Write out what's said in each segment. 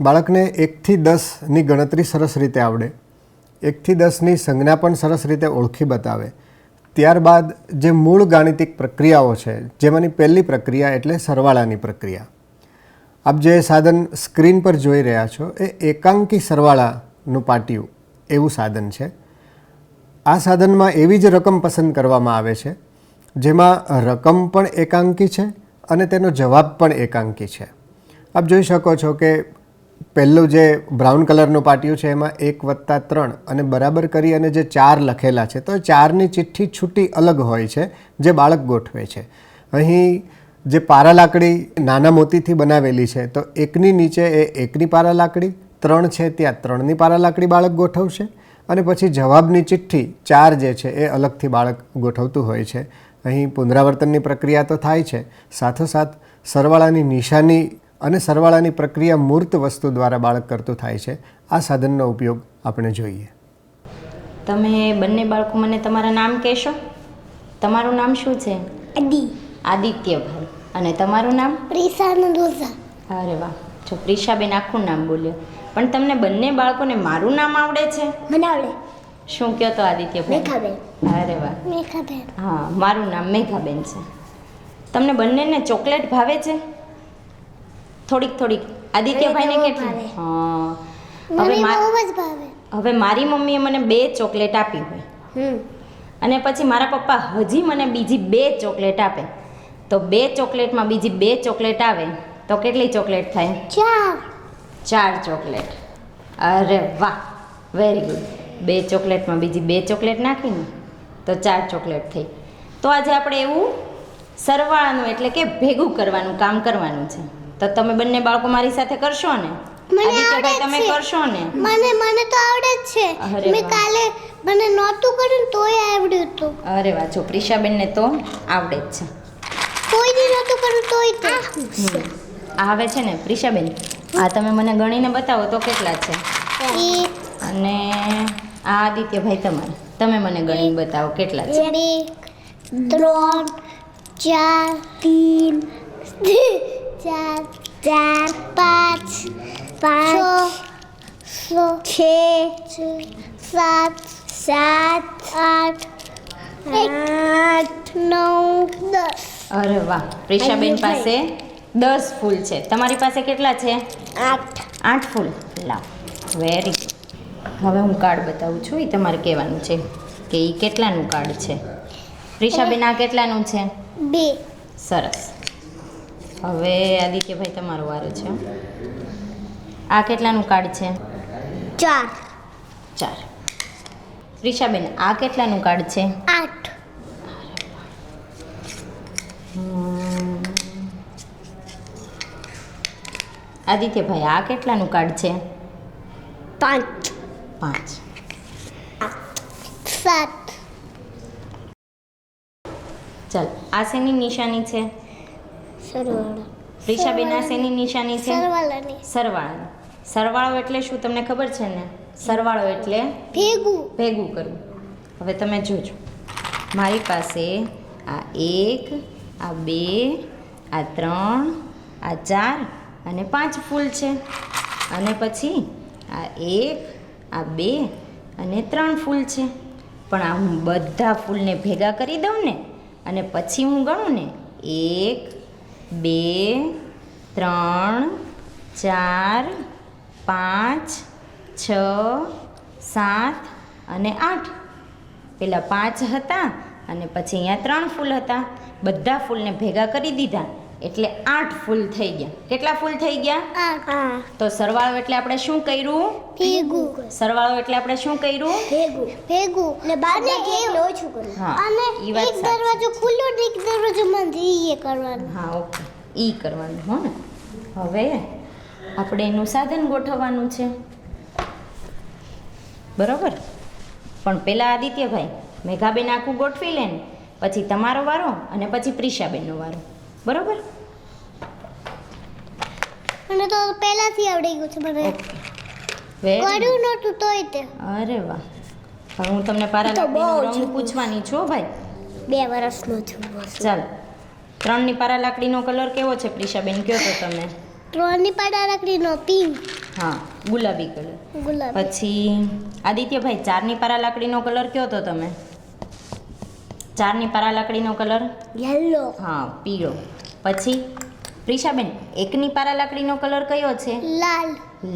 બાળકને એકથી દસની ગણતરી સરસ રીતે આવડે. એકથી દસની સંજ્ઞા પણ સરસ રીતે ઓળખી બતાવે. ત્યારબાદ જે મૂળ ગાણિતિક પ્રક્રિયાઓ છે, જેમાંની પહેલી પ્રક્રિયા એટલે સરવાળાની પ્રક્રિયા. આપ જે સાધન સ્ક્રીન પર જોઈ રહ્યા છો, એ એકાંકી સરવાળાનું પાટિયું એવું સાધન છે. આ સાધનમાં એવી જ રકમ પસંદ કરવામાં આવે છે, જેમાં રકમ પણ એકાંકી છે અને તેનો જવાબ પણ એકાંકી છે. આપ જોઈ શકો છો કે પહેલું જે બ્રાઉન કલરનું પાટિયું છે એમાં એક વત્તા ત્રણ અને બરાબર કરી અને જે ચાર લખેલા છે, તો ચારની ચિઠ્ઠી છૂટી અલગ હોય છે, જે બાળક ગોઠવે છે. અહીં જે પારા લાકડી નાના મોતીથી બનાવેલી છે, તો એકની નીચે એ એકની પારા લાકડી ત્રણ છે ત્યાં ત્રણની પારા લાકડી બાળક ગોઠવશે અને પછી જવાબની ચિઠ્ઠી ચાર જે છે એ અલગથી બાળક ગોઠવતું હોય છે. અહીં પુનરાવર્તનની પ્રક્રિયા તો થાય છે. સાથોસાથ સરવાળાની નિશાની અને સરવાળાની પ્રક્રિયા મૂર્ત વસ્તુ દ્વારા બાળક કરતું થાય છે. આ સાધનનો ઉપયોગ આપણે જોઈએ. તમે બંને બાળકો મને તમારા નામ કહેશો? તમારું નામ શું છે? આદિ. આદિત્યભાઈ. અને તમારું નામ? પ્રિસાનું દોસા અરે વાહ. જો પ્રિશાબેન આખું નામ બોલ્યો. પણ તમને બંને બાળકોને મારું નામ આવડે છે? મને આવડે. શું કહો તો આદિત્યભાઈ? મેઘાબેન. અરે વાહ. મેઘાબેન. હા મારું નામ મેઘાબેન છે. તમને બંનેને ચોકલેટ ભાવે છે? થોડીક થોડીક. આદિત્યભાઈને કેટલી? હા. હવે હવે મારી મમ્મીએ મને બે ચોકલેટ આપી હોય. અને પછી મારા પપ્પા હજી મને બીજી બે ચોકલેટ આપે. તો બે ચોકલેટમાં બીજી બે ચોકલેટ આવે તો કેટલી ચોકલેટ થાય? ચાર. ચાર ચોકલેટ. અરે વાહ. વેરી ગુડ બે ચોકલેટમાં બીજી બે ચોકલેટ નાખીને તો ચાર ચોકલેટ થઈ. તો આજે આપણે એવું સરવાળાનું એટલે કે ભેગું કરવાનું કામ કરવાનું છે. તો તમે બંને બાળકો મારી સાથે કરશો ને? આદિત્યભાઈ તમે કરશો ને? મને મને તો આવડે જ છે. મેં કાલે મને નહોતું કર્યું ને તોય આવડ્યું હતું. અરે વાહ જો પ્રિશાબેનને તો આવડે જ છે. કોઈ દી નહોતું કર્યું તોય તે. આવે છે ને પ્રિશાબેન? આ તમે મને ગણીને બતાવો તો કેટલા છે? અને આ આદિત્યભાઈ તમારે. તમે મને ગણીને બતાવો કેટલા છે? બે ત્રણ ચાર તીન ચાર ચાર પાંચ પાંચ છ છ સાત સાત આઠ આઠ નવ દસ. અરે વાહ રિષાબેન પાસે દસ ફૂલ છે. તમારી પાસે કેટલા છે? આઠ. આઠ ફૂલ. લાવ. વેરી ગુડ હવે હું કાર્ડ બતાવું છું. એ તમારે કહેવાનું છે કે એ કેટલાનું કાર્ડ છે? પ્રિશાબેન આ કેટલાનું છે? બે. સરસ. હવે આદિત્યભાઈ તમારો વારો છે. આ કેટલાનું કાર્ડ છે? ચાર. ચાર. રિષાબેન આ કેટલાનું કાર્ડ છે? આઠ. આદિત્યભાઈ આ કેટલાનું કાર્ડ છે? પાંચ. પાંચ. સાત. ચાલ આ શેની નિશાની છે? સરવાળો. પ્રિશાબેન આ શેની નિશાની છે? સરવાળાની. સરવાળાની સરવાળો એટલે શું તમને ખબર છે ને? સરવાળો એટલે ભેગું. ભેગું કરવું. હવે તમે જોજો. મારી પાસે આ એક આ બે આ ત્રણ આ ચાર અને પાંચ ફૂલ છે. અને પછી આ એક આ બે અને ત્રણ ફૂલ છે. પણ આ હું બધા ફૂલને ભેગા કરી દઉં ને અને પછી હું ગણું ને એક બે, ત્રણ, ચાર, પાંચ, છ, સાત અને આઠ. પેલા પાંચ હતા અને પછી અહીંયા ત્રણ ફૂલ હતા. બધા ફૂલને ભેગા કરી દીધા. એટલે આઠ ફૂલ થઈ ગયા. કેટલા ફૂલ થઈ ગયા? તો સરવાળો એટલે આપણે શું કર્યું? ભેગું. સરવાળો એટલે આપણે શું કર્યું? ભેગું. ભેગું. ને બાદ એટલે ઓછું કર્યું હા, અને એક દરવાજો ખુલ્લો ને એક દરવાજો બંધ. ઈ એ કરવાનું. હા ઓકે. ઈ કરવાનું હો ને. હવે આપણે એનું સાધન ગોઠવવાનું છે. બરોબર? પણ પહેલાં આદિત્યભાઈ મેઘાબેન આખું ગોઠવી લે ને. પછી તમારો વારો અને પછી પ્રિશાબેનનો વારો. બરોબર? મને તો પહેલાથી આવડી ગયું છે મને. કર્યું નહોતું તોય તે. અરે વાહ. હવે હું તમને પારા લાકડી રંગ પૂછવાની છું ભાઈ. બે વર્ષનો છું ચાલ. ત્રણની પારા લાકડીનો કલર કેવો છે પ્રિશાબેન? કયો તો તમે? ત્રણની પાડા લાકડીનો પિંક. હા ગુલાબી કલર. ગુલાબી. પછી આદિત્યભાઈ ચારની પારા લાકડીનો કલર કયો તો તમે? ચારની પારા લાકડીનો કલર? યલો હા પીળો. પછી? પ્રિશાબેન એકની પારા લાકડીનો કલર કયો છે? લાલ.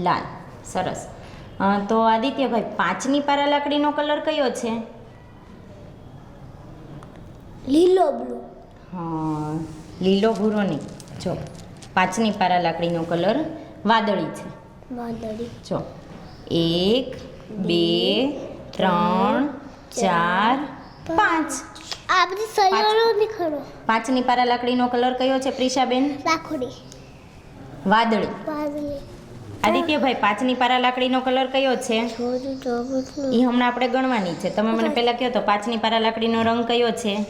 લાલ. સરસ. તો આદિત્યભાઈ પાંચની પારા લાકડીનો કલર કયો છે? લીલો બ્લુ. હા લીલો ભૂરો નહીં જો પાંચની પારા લાકડીનો કલર વાદળી છે. વાદળી. જો એક બે ત્રણ ચાર પાંચ. આ બધી નીકળો. પાંચની પારા લાકડીનો કલર કયો છે પ્રિશાબેન? લાકડી વાદળી. વાદળી. આદિત્યભાઈ પાંચની પારા લાકડીનો કલર કયો છે? એ હમણાં આપણે ગણવાની છે. તમે મને પહેલાં કહો તો પાંચની પારા લાકડીનો રંગ કયો છે?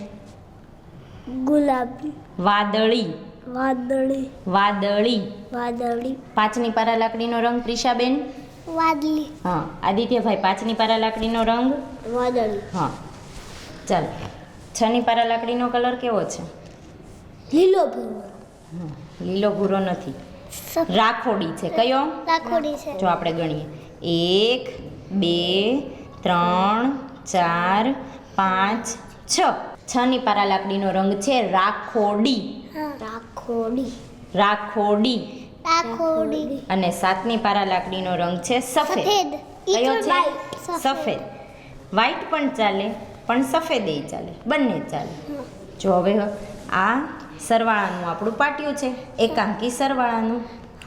ગુલાબી. વાદળી. વાદળી. વાદળી. વાદળી. પાંચની પારા લાકડીનો રંગ પ્રિશાબેન? વાદળી. હા. આદિત્યભાઈ પાંચની પારા લાકડીનો રંગ? વાદળી. હા. ચાલો. છની પારા લાકડીનો કલર કેવો છે? લીલો ભૂરો. લીલો ભૂરો નથી. રાખોડી છે. કયો? રાખોડી છે. જો આપણે ગણીએ. એક બે ત્રણ ચાર પાંચ છ. છની પારા લાકડીનો રંગ છે રાખોડી. રાખોડી. રાખોડી. રાખોડી. અને સાતની પારા લાકડીનો રંગ છે સફેદ. કયો છે? સફેદ. વ્હાઈટ પણ ચાલે. પણ સફેદ એ ચાલે બંને ચાલે. જો હવે આ સરવાળાનું આપણું પાટિયું છે એકાંકી સરવાળાનું.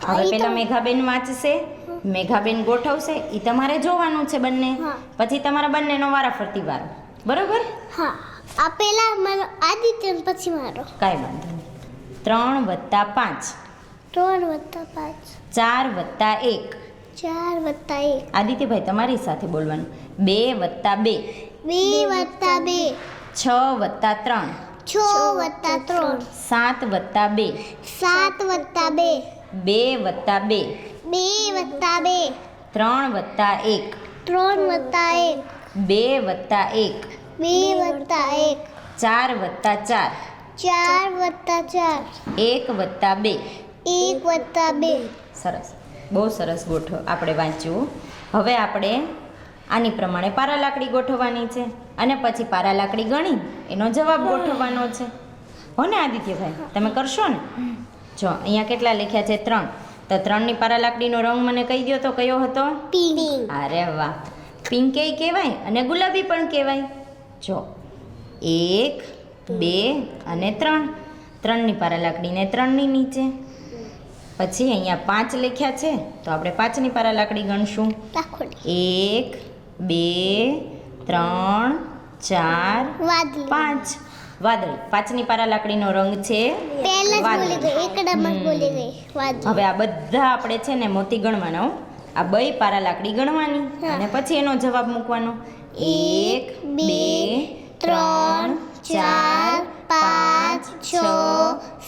હવે પેલા મેઘાબેન વાંચશે મેઘાબેન ગોઠવશે એ તમારે જોવાનું છે બંને. પછી તમારા બંનેનો વારાફરતી વારો. બરોબર? હા આ પેલા મારો આદિત્ય પછી મારો. કાંઈ વાંધો નહીં. ત્રણ વત્તા પાંચ. ત્રણ વત્તા પાંચ. ચાર વત્તા એક. ચાર વત્તા એક. આદિત્યભાઈ તમારી સાથે બોલવાનું. બે વત્તા બે. બે વત્તા બે. છ વત્તા ત્રણ. છ વત્તા ત્રણ. સાત વત્તા બે. સાત વત્તા બે. બે વત્તા બે. બે વત્તા બે. ત્રણ વત્તા એક. ત્રણ વત્તા એક. બે વત્તા એક. બે વત્તા એક. ચાર વત્તા ચાર. ચાર વત્તા ચાર. એક વત્તા બે. એક વત્તા બે. સરસ. બહુ સરસ ગોઠવ આપણે વાંચ્યું. હવે આપણે આની પ્રમાણે પારા લાકડી ગોઠવવાની છે અને પછી પારા લાકડી ગણી એનો જવાબ ગોઠવવાનો છે. હો ને આદિત્યભાઈ તમે કરશો ને? જો અહીંયા કેટલા લખ્યા છે ત્રણ. તો ત્રણની પારા લાકડીનો રંગ મને કહી દો તો કયો હતો? અરે વાહ. પિંકે કહેવાય અને ગુલાબી પણ કહેવાય. જો એક બે અને ત્રણ. ત્રણની પારા લાકડીને ત્રણની નીચે. પછી અહીંયા પાંચ લખ્યા છે તો આપણે પાંચની પારા લાકડી ગણશું. એક બે ત્રણ ચાર પાંચ. વાદળી. પાંચની પારા લાકડીનો રંગ છે હવે આ બધા આપણે છે ને મોતી ગણવાના હો. આ બે પારા લાકડી ગણવાની અને પછી એનો જવાબ મૂકવાનો. એક બે ત્રણ ચાર પાંચ છ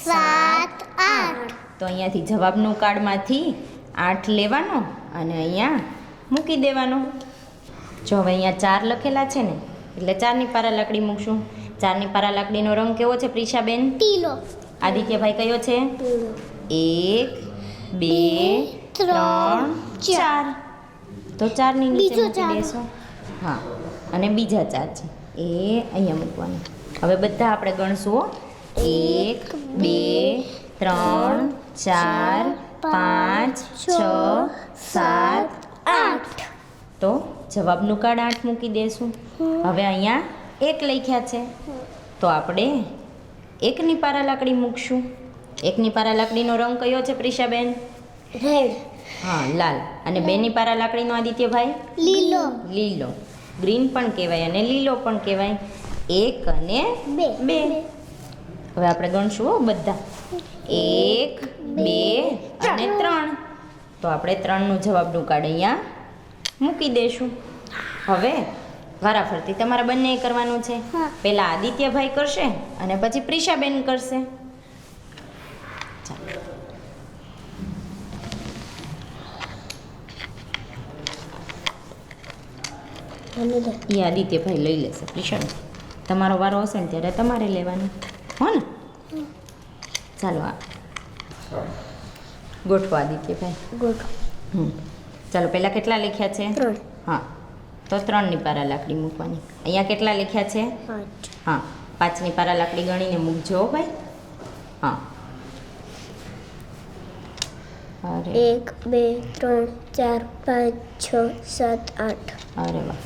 સાત આઠ. તો અહીંયાથી જવાબનું કાર્ડમાંથી આઠ લેવાનો અને અહીંયા મૂકી દેવાનો. જો હવે અહીંયા ચાર લખેલા છે ને એટલે ચારની પારા લાકડી મૂકશું. ચારની પારા લાકડીનો રંગ કેવો છે પ્રિશાબેન પીળો. આદિત્યભાઈ કયો છે? એક બે ત્રણ ચાર. તો ચારની નીચે. દેશો. હા અને બીજા ચાર છે. એ અહીંયા મૂકવાના. હવે બધા આપણે ગણશું એક બે ત્રણ ચાર પાંચ છ સાત આઠ. તો જવાબનું કાર્ડ આઠ મૂકી દેશું. હવે અહીંયા એક લખ્યા છે. તો આપણે એકની પારા લાકડી મૂકશું. એકની પારા લાકડીનો રંગ કયો છે પ્રિશાબેન? રેડ હા લાલ. અને બેની પારા લાકડીનો આદિત્યભાઈ? લીલો. લીલો. ગ્રીન પણ કહેવાય અને લીલો પણ કહેવાય. એક અને બે. બે. હવે આપણે ગણશું હો બધા. એક બે અને ત્રણ. તો આપણે ત્રણનું જવાબનું કાર્ડ અહીંયા મૂકી દઈશું હવે વારાફરતી તમારે બંને કરવાનું છે. હા. પહેલા આદિત્યભાઈ કરશે અને પછી પ્રિશાબેન કરશે. ચાલો અને દે. એ આદિત્યભાઈ લઈ લેશે પ્રિશાબેન તમારો વારો હશે ને ત્યારે તમારે લેવાનું. હો ને? ચાલો આ. ગોઠવો આદિત્યભાઈ. ગુડ હમ. ચાલો પહેલાં કેટલા લખ્યા છે? હા. તો ત્રણની પારા લાકડી મૂકવાની. અહીંયા કેટલા લખ્યા છે? હા. પાંચની પારા લાકડી ગણીને મૂકજો ભાઈ. હા. એક બે ત્રણ ચાર પાંચ છ સાત આઠ. અરે વાહ.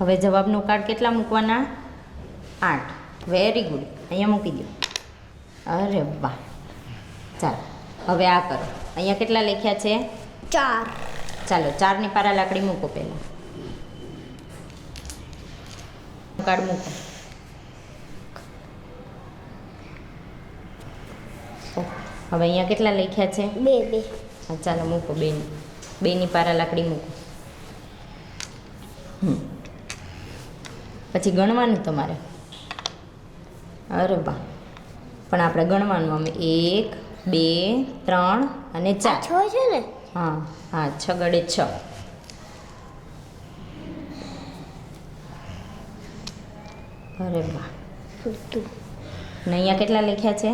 હવે જવાબનું કાર્ડ કેટલા મૂકવાના? આઠ. વેરી ગુડ અહીંયા મૂકી દો. અરે વાહ. ચાલો હવે આ કરો. અહીંયા કેટલા લખ્યા છે? ચાર. ચાલો ચારની પારા લાકડી મૂકો પહેલાં. કાર્ડ મૂકો. હવે અહીંયા કેટલા લખ્યા છે? બે બે. હા ચાલો મૂકો બેની. બેની પારા લાકડી મૂકો. પછી ગણવાનું તમારે. અરે બા પણ આપણે ગણવાનું અમે એક બે ત્રણ અને ચાર. છે ને? હા હા છ ગડે છ. અરે વાહ. પૂરતું ને અહીંયા કેટલા લખ્યા છે?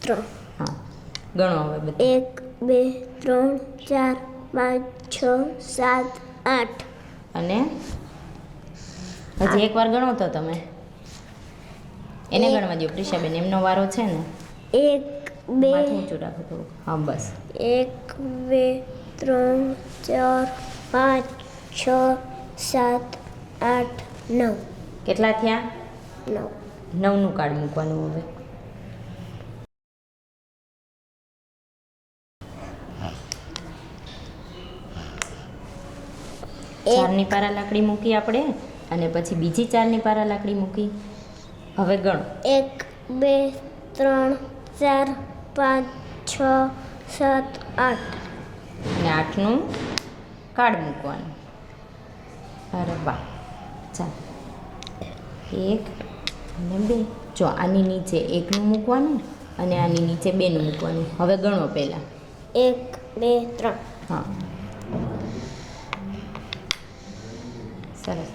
ત્રણ. હા ગણો હવે બધા. એક બે ત્રણ ચાર પાંચ છ સાત આઠ. અને? હજી એકવાર ગણો તો તમે. એને ગણવા દો પ્રિશાબેન એમનો વારો છે ને. એક બે. માથું ઊંચું રાખો થોડું હા બસ. એક બે ત્રણ ચાર પાંચ છ સાત આઠ નવ. કેટલા થયા? નવ. નવનું કાર્ડ મૂકવાનું હવે. ચારની પારા લાકડી મૂકી આપણે અને પછી બીજી ચારની પારા લાકડી મૂકી. હવે ગણો. એક બે ત્રણ ચાર પાંચ છ સાત આઠ. અને આઠનું કાર્ડ મૂકવાનું. અરે વાહ. ચાલ. એક અને બે. જો આની નીચે એકનું મૂકવાનું અને આની નીચે બેનું મૂકવાનું. હવે ગણો પહેલાં. એક બે ત્રણ. હા. સરસ.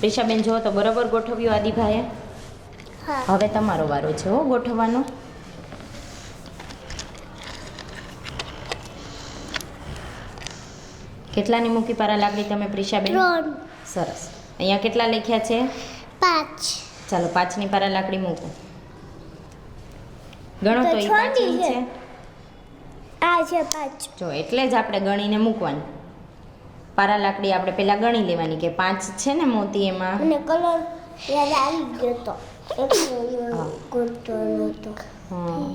પ્રિશાબેન જુઓ તો બરાબર ગોઠવ્યું આદિભાઈએ? હા. હવે તમારો વારો છે હો ગોઠવવાનો. કેટલાની મૂકી પારા લાકડી તમે પ્રિશાબેન સરસ. અહીંયા કેટલા લખ્યા છે? પાંચ. ચાલો પાંચની પારા લાકડી મૂકો. ગણો તો એ પાંચની છે. આ છે પાંચ. જો એટલે જ આપણે ગણીને મૂકવાની. પારા લાકડી આપણે પહેલાં ગણી લેવાની કે પાંચ છે ને મોતી એમાં? અને કલર યાદ આવી ગયો તો. એટલે હા. ગોતતો નહોતો. હા.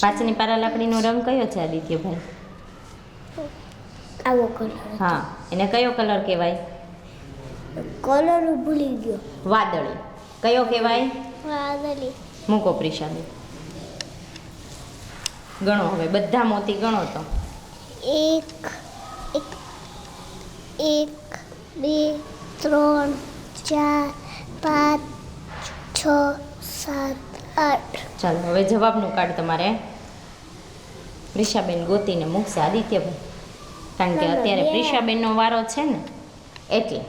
પાંચની પારા લાકડીનો રંગ કયો છે આદિત્યભાઈ? આવો કલર હા એને કયો કલર કહેવાય? કલર ભૂલી ગયો. વાદળી. કયો કહેવાય? વાદળી. મૂકો પ્રિશાબેન. ગણો હવે બધા મોતી ગણો તો. એક એક એક બે ત્રણ ચાર પાંચ છ સાત આઠ. ચાલો હવે જવાબનું કાર્ડ તમારે. રિષાબેન ગોતીને મૂકશે આદિત્યભાઈ. કારણ કે અત્યારે પ્રિશાબેનનો વારો છે ને એટલે.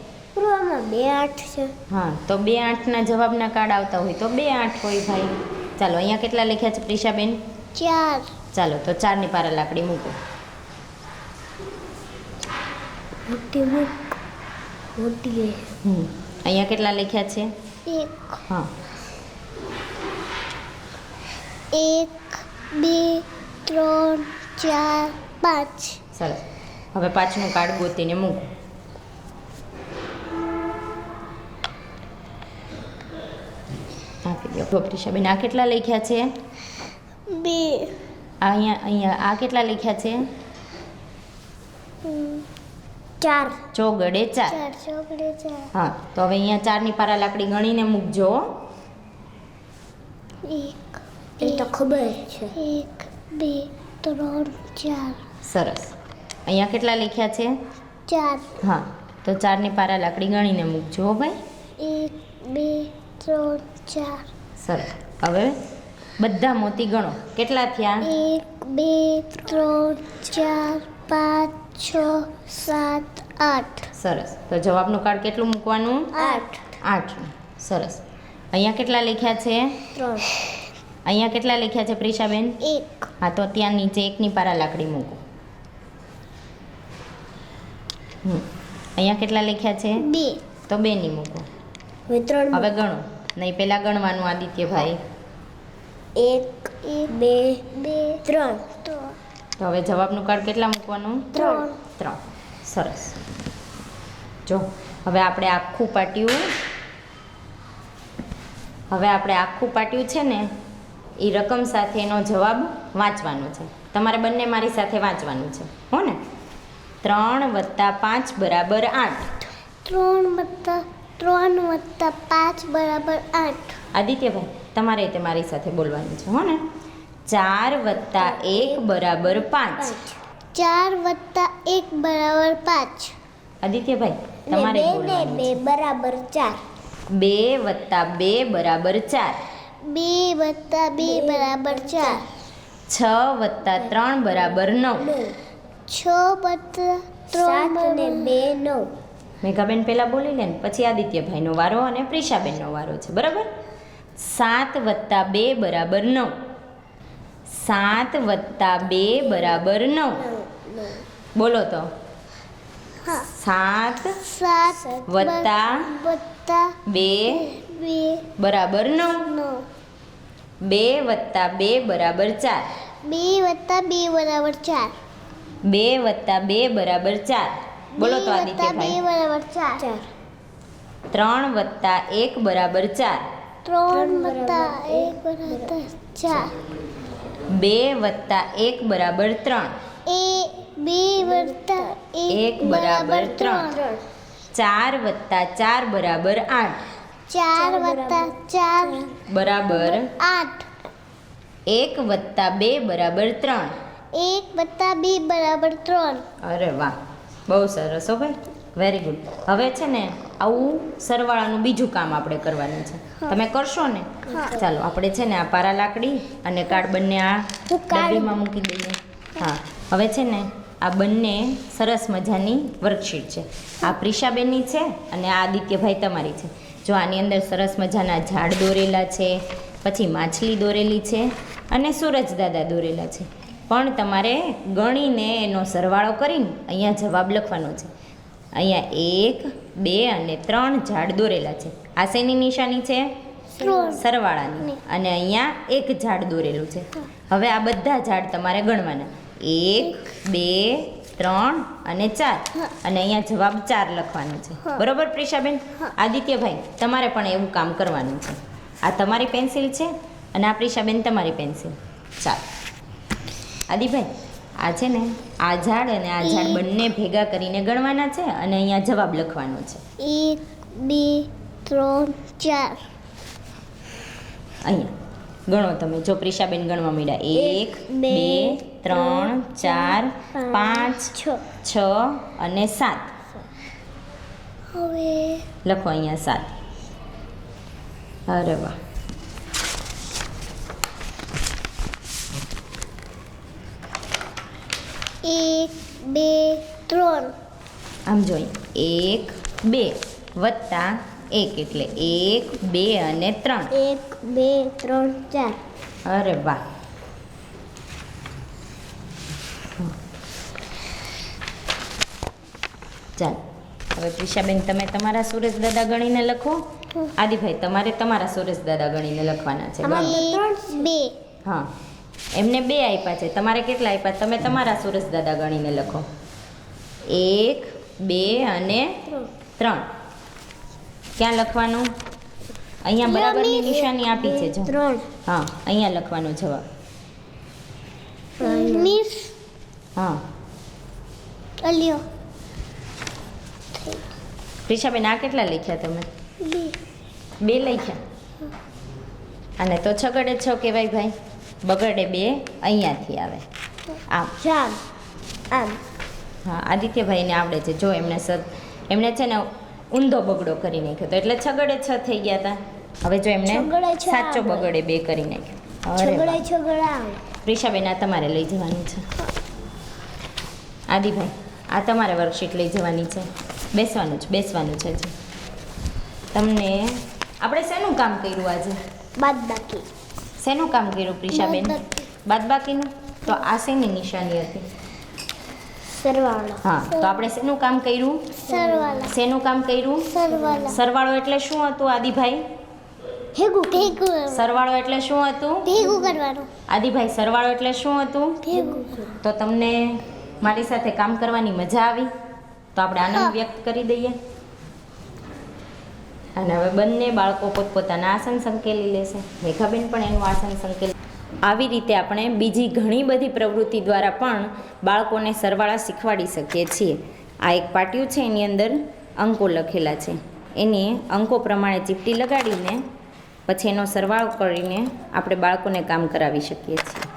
બે આઠ છે. હા તો બે આઠના જવાબના કાર્ડ આવતા હોય તો બે આઠ હોય ભાઈ. ચાલો અહીંયા કેટલા લખ્યા છે પ્રિશાબેન ચાર. ચાલો તો ચારની પારા લાકડી મૂકો. મોટી મૂક. મોટી હમ અહીંયા કેટલા લખ્યા છે? એક. હા. એક બે ત્રણ ચાર પાંચ. સરસ હવે પાંચનું કાર્ડ ગોતીને મૂકું. આપી દો. પ્રિશાબેન આ કેટલા લખ્યા છે? બે. આ અહીંયા અહીંયા આ કેટલા લખ્યા છે? ચાર. ચોગડે ચાર. ચાર ચોકડે ચાર. હા તો હવે અહીંયા ચારની પારા લાકડી ગણીને મૂકજો. એક એ તો ખબર છે. એક બે ત્રણ ચાર. સરસ. અહીંયા કેટલા લખ્યા છે? ચાર. હા તો ચારની પારા લાકડી ગણીને મૂકજો ભાઈ. એક બે ત્રણ ચાર. સરસ. હવે બધા મોતી ગણો. કેટલા થયા? એક બે ત્રણ ચાર પાંચ છ સાત આઠ. સરસ. તો જવાબનું કાર્ડ કેટલું મૂકવાનું? આઠ. આઠ. સરસ. અહીંયા કેટલા લખ્યા છે? ત્રણ. અહીંયા કેટલા લખ્યા છે પ્રિશાબેન? એક. હા તો ત્યાં નીચે એકની પારા લાકડી મૂકો હમ. અહીંયા કેટલા લખ્યા છે? બે. તો બે નહીં મૂકો. હવે ગણો. નહીં પહેલાં ગણવાનું આદિત્યભાઈ. એક બે બે ત્રણ. તો હવે જવાબનું કાર્ડ કેટલા મૂકવાનું? ત્રણ. ત્રણ. સરસ. જો હવે આપણે આખું પાટિયું હવે આપણે આખું પાટિયું છે ને એ રકમ સાથેનો જવાબ વાંચવાનો છે. તમારે બંને મારી સાથે વાંચવાનું છે. હો ને? ત્રણ વત્તા પાંચ બરાબર આઠ. ત્રણ વત્તા ત્રણ વત્તા પાંચ બરાબર આઠ. આદિત્યભાઈ તમારે તે મારી સાથે બોલવાનું છે હો ને? ચાર વત્તા એક બરાબર પાંચ. ચાર વત્તા એક બરાબર પાંચ. આદિત્યભાઈ તમારે બે બે બરાબર ચાર. બે વત્તા બે બરાબર ચાર. બે વત્તા બે બરાબર ચાર. છ વત્તા ત્રણ બરાબર નવ. નવ. છ વત્તા ત્રણ બે નવ. મેઘાબેન પહેલાં બોલી લે ને પછી આદિત્યભાઈનો વારો અને પ્રિશાબેનનો વારો છે બરાબર? સાત વત્તા બે બરાબર નવ. સાત વત્તા બે બરાબર નવ. બોલો તો. હા. સાત સાત વત્તા વત્તા બે બે બરાબર નવ. નવ. બે વત્તા બે બરાબર ચાર. બે વત્તા બે બરાબર ચાર. બે વત્તા બે બરાબર ચાર. બોલો તો આદિત્યભાઈ બરાબર ચાર. ચાર. ત્રણ વત્તા એક બરાબર ચાર. ત્રણ વત્તા એક બરાબર ચાર. બે વત્તા એક બરાબર ત્રણ. એ બે વત્તા એક બરાબર. ત્રણ. ચાર વત્તા ચાર બરાબર આઠ. ચાર વત્તા ચાર. બરાબર આઠ. એક વત્તા બે બરાબર ત્રણ. એક વત્તા બે બરાબર ત્રણ. અરે વાહ બહુ સરસ હો ભાઈ. વેરી ગુડ હવે છે ને આવું સરવાળાનું બીજું કામ આપણે કરવાનું છે. તમે કરશો ને? ચાલો આપણે છે ને આ પારા લાકડી અને કાર્ડ બંને આ ડબ્બીમાં મૂકી દઈએ. હા. હવે છે ને આ બંને સરસ મજાની વર્કશીટ છે. આ પ્રિશાબેનની છે અને આ આદિત્યભાઈ તમારી છે. જો આની અંદર સરસ મજાના ઝાડ દોરેલા છે પછી માછલી દોરેલી છે અને સૂરજ દાદા દોરેલા છે. પણ તમારે ગણીને એનો સરવાળો કરીને અહીંયા જવાબ લખવાનો છે. અહીંયા એક બે અને ત્રણ ઝાડ દોરેલા છે. આ શેની નિશાની છે? સરવાળાની. અને અહીંયા એક ઝાડ દોરેલું છે. હવે આ બધા ઝાડ તમારે ગણવાના. એક બે ત્રણ અને ચાર. અને અહીંયા જવાબ ચાર લખવાનો છે. બરોબર પ્રિશાબેન? આદિત્યભાઈ તમારે પણ એવું કામ કરવાનું છે. આ તમારી પેન્સિલ છે અને આ પ્રિશાબેન તમારી પેન્સિલ. ચાલો. આદિભાઈ આ છે ને આ ઝાડ અને આ ઝાડ બંને ભેગા કરીને ગણવાના છે અને અહીંયા જવાબ લખવાનો છે. એક બે ત્રણ ચાર. અહીંયા ગણો તમે જો પ્રિશાબેન ગણવા માંડ્યા. એક બે ત્રણ ચાર પાંચ છ અને સાત. હવે લખો અહીંયા સાત. અરે વાહ. એક બે ત્રણ. આમ જોઈ. એક બે. વત્તા એક એટલે એક બે અને ત્રણ. એક બે ત્રણ ચાર. અરે વાહ. ચાલ. હવે પ્રિશાબેન તમે તમારા સુરેશ દાદા ગણીને લખો. આદિભાઈ તમારે તમારા સુરેશ દાદા ગણીને લખવાના છે. બે. હા. એમને બે આપ્યા છે. તમારે કેટલા આપ્યા તમે તમારા સુરેશ દાદા ગણીને લખો. એક બે અને ત્રણ. ક્યાં લખવાનું? અહીંયા બરાબરની નિશાની આપી છે જો. હા અહીંયા લખવાનો જવાબ. મિસ. હા. અલ્યો. પ્રિશાબેન આ કેટલા લખ્યા તમે? બે. બે લખ્યા? અને તો છગડે છ કહેવાય ભાઈ. બગડે બે અહીંયાથી આવે. આમ. ચાર આમ. હા આદિત્યભાઈને આવડે છે. જો એમણે સર એમણે છે ને ઊંધો બગડો કરી નાખ્યો તો. એટલે છગડે છ થઈ ગયા હતા હવે જો એમને સાચો. બગડે બે કરી નાખ્યો. પ્રિશાબેન આ તમારે લઈ જવાની છે. આદિભાઈ આ તમારે વર્કશીટ લઈ જવાની છે. બેસવાનું છે બેસવાનું છે તમને આપણે શેનું કામ કર્યું આજે? બાદ બાકી શેનું કામ કર્યું પ્રિશાબેન? બાદ બાદબાકીનું? તો આ શેની નિશાની હતી? સરવાળો. હા તો આપણે શેનું કામ કર્યું? સરવાળો. શેનું કામ કર્યું? સરવાળો. સરવાળો એટલે શું હતું આદિભાઈ? સરવાળો એટલે શું હતું? ભેગું કરવાનું. આદિભાઈ સરવાળો એટલે શું હતું? તો તમને મારી સાથે કામ કરવાની મજા આવી? તો આપણે આનંદ વ્યક્ત કરી દઈએ. અને હવે બંને બાળકો પોતપોતાના આસન સંકેલી લેશે. મેઘાબેન પણ એનું આસન સંકેલી આવી રીતે આપણે બીજી ઘણી બધી પ્રવૃત્તિ દ્વારા પણ બાળકોને સરવાળા શીખવાડી શકીએ છીએ. આ એક પાટિયું છે એની અંદર અંકો લખેલા છે. એને અંકો પ્રમાણે ચીપટી લગાડીને પછી એનો સરવાળો કરીને આપણે બાળકોને કામ કરાવી શકીએ છીએ.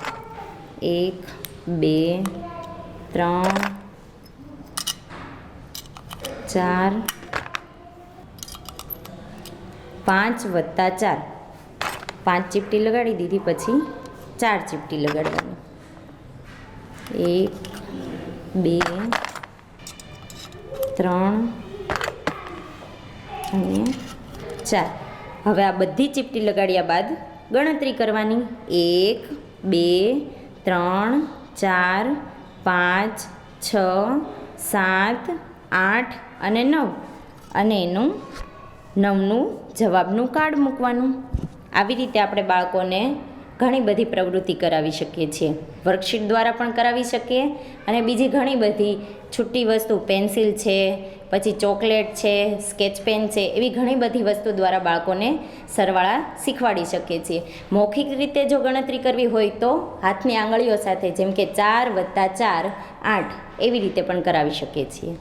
એક, બે, ત્રણ, ચાર પાંચ વત્તા ચાર. પાંચ ચીપટી લગાડી દીધી, પછી ચાર ચીપટી લગાડવાની. એક, બે, ત્રણ અને ચાર. હવે આ બધી ચીપટી લગાડ્યા બાદ ગણતરી કરવાની. એક, બે, ત્રણ, ચાર, પાંચ, છ, સાત, આઠ અને નવ. અને એનું નવનું જવાબનું કાર્ડ મૂકવાનું. આવી રીતે આપણે બાળકોને ઘણી બધી પ્રવૃત્તિ કરાવી શકીએ છીએ. વર્કશીટ દ્વારા પણ કરાવી શકીએ અને બીજી ઘણી બધી છૂટી વસ્તુ, પેન્સિલ છે, પછી ચોકલેટ છે, સ્કેચ પેન છે, એવી ઘણી બધી વસ્તુ દ્વારા બાળકોને સરવાળા શીખવાડી શકીએ છીએ. મૌખિક રીતે જો ગણતરી કરવી હોય તો હાથની આંગળીઓ સાથે જેમ કે ચાર વત્તા ચાર આઠ એવી રીતે પણ કરાવી શકીએ છીએ.